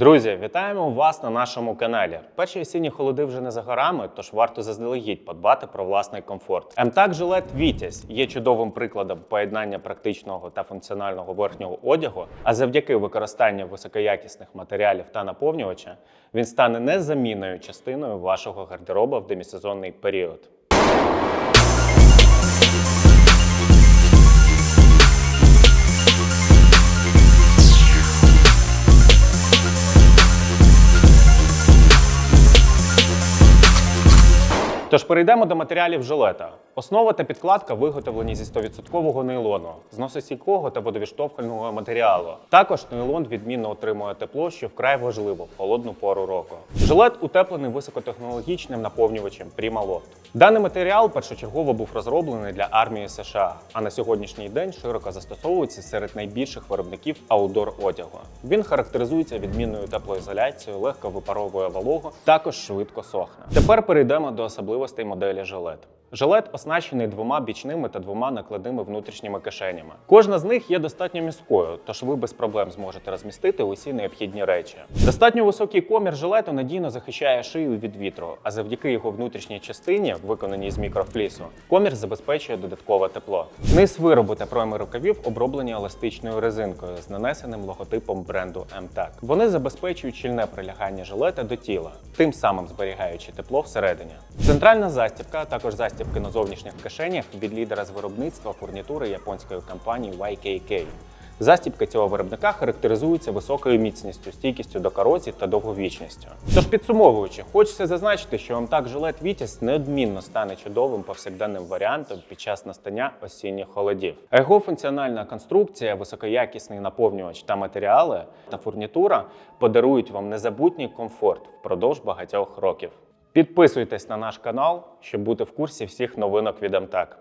Друзі, вітаємо вас на нашому каналі. Перші осінні холоди вже не за горами, тож варто заздалегідь подбати про власний комфорт. МТАК жилет Вітязь є чудовим прикладом поєднання практичного та функціонального верхнього одягу. А завдяки використанню високоякісних матеріалів та наповнювача він стане незамінною частиною вашого гардероба в демісезонний період. Тож перейдемо до матеріалів жилета. Основа та підкладка виготовлені зі 100% нейлону, зносостійкого та водовіштовхального матеріалу. Також нейлон відмінно отримує тепло, що вкрай важливо в холодну пору року. Жилет утеплений високотехнологічним наповнювачем Primaloft. Даний матеріал першочергово був розроблений для армії США, а на сьогоднішній день широко застосовується серед найбільших виробників аудор одягу. Він характеризується відмінною теплоізоляцією, легко випаровує вологу, також швидко сохне. Тепер перейдемо до особливостей моделі жилет. Жилет оснащений двома бічними та двома накладними внутрішніми кишенями. Кожна з них є достатньо міською, тож ви без проблем зможете розмістити усі необхідні речі. Достатньо високий комір жилету надійно захищає шию від вітру, а завдяки його внутрішній частині, виконаній з мікрофлісу, комір забезпечує додаткове тепло. Низ виробу та пройми рукавів оброблені еластичною резинкою з нанесеним логотипом бренду MTAC. Вони забезпечують щільне прилягання жилета до тіла, тим самим зберігаючи тепло всередині. Центральна застібка, а також застібки на зовнішніх кишенях від лідера з виробництва фурнітури японської компанії YKK. Застібка цього виробника характеризується високою міцністю, стійкістю до корозії та довговічністю. Тож підсумовуючи, хочеться зазначити, що МТАК жилет Вітязь неодмінно стане чудовим повсякденним варіантом під час настання осінніх холодів. А його функціональна конструкція, високоякісний наповнювач та матеріали та фурнітура подарують вам незабутній комфорт впродовж багатьох років. Підписуйтесь на наш канал, щоб бути в курсі всіх новинок від МТАК.